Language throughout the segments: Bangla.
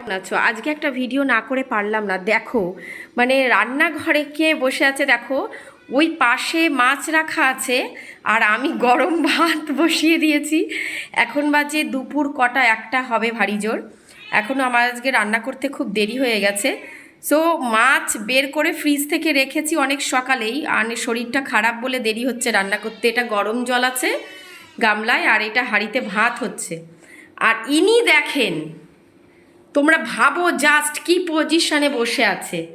আছো? আজকে একটা ভিডিও না করে পারলাম না, দেখো। মানে রান্নাঘরে কে বসে আছে দেখো, ওই পাশে মাছ রাখা আছে, আর আমি গরম ভাত বসিয়ে দিয়েছি। এখন বাজে দুপুর কটা, একটা হবে ভারী জোর এখনও আমার আজকে রান্না করতে খুব দেরি হয়ে গেছে। সো মাছ বের করে ফ্রিজ থেকে রেখেছি অনেক সকালেই, আর শরীরটা খারাপ বলে দেরি হচ্ছে রান্না করতে। এটা গরম জল আছে গামলায়, আর এটা হাঁড়িতে ভাত হচ্ছে। আর ইনি দেখেন তোমরা ভাবো জাস্ট কি পজিশনে বসে আছে।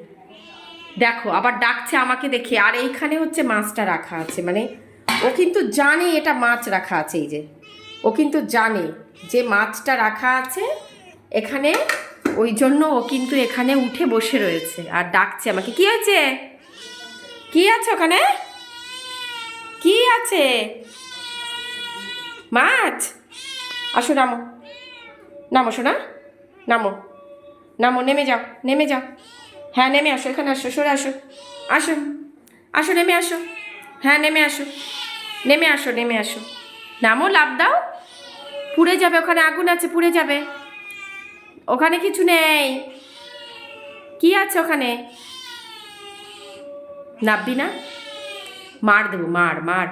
দেখো, আবার ডাকছে আমাকে দেখে, আর এইখানে হচ্ছে মাছটা রাখা আছে। মানে ও কিন্তু জানে এটা মাছ রাখা আছে, এই যে। ও কিন্তু জানে যে মাছটা রাখা আছে, এখানে ওই জন্য ও কিন্তু এখানে উঠে বসে রয়েছে। আর ডাকছে আমাকে, কি আছে কি আছে ওখানে? কি আছে? মাছ? আসো, নামো। নামো শোনা নামো। নামো, নেমে যাও নেমে যাও। হ্যাঁ নেমে আসো, এখানে আসো, সরে আসো। আসো আসো, নেমে আসো। হ্যাঁ নেমে আসো। নেমে আসো নেমে আসো। নামো লাভ দাও। পুড়ে যাবে, ওখানে আগুন আছে, পুড়ে যাবে। ওখানে কিছু নেই। কি আছে ওখানে? নাববি না? মার দেবো, মার মার।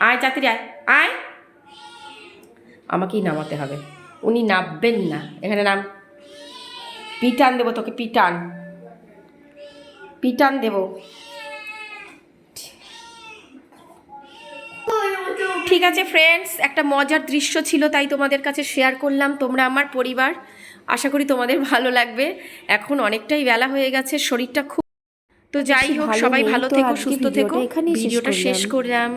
আয় চাকরি আয়। আয়। আমাকেই নামাতে হবে। উনি নামবেন না। এখানে নাম পিটান দেবো তোকে পিটান। পিটান দেবো। ঠিক আছে ফ্রেন্ডস একটা মজার দৃশ্য ছিল তাই তোমাদের কাছে শেয়ার করলাম। তোমরা আমার পরিবার আশা করি তোমাদের ভালো লাগবে। এখন অনেকটাই বেলা হয়ে গেছে শরীরটা খুব তো যাই হোক সবাই ভালো থেকো সুস্থ থেকো। ভিডিওটা শেষ। করলাম।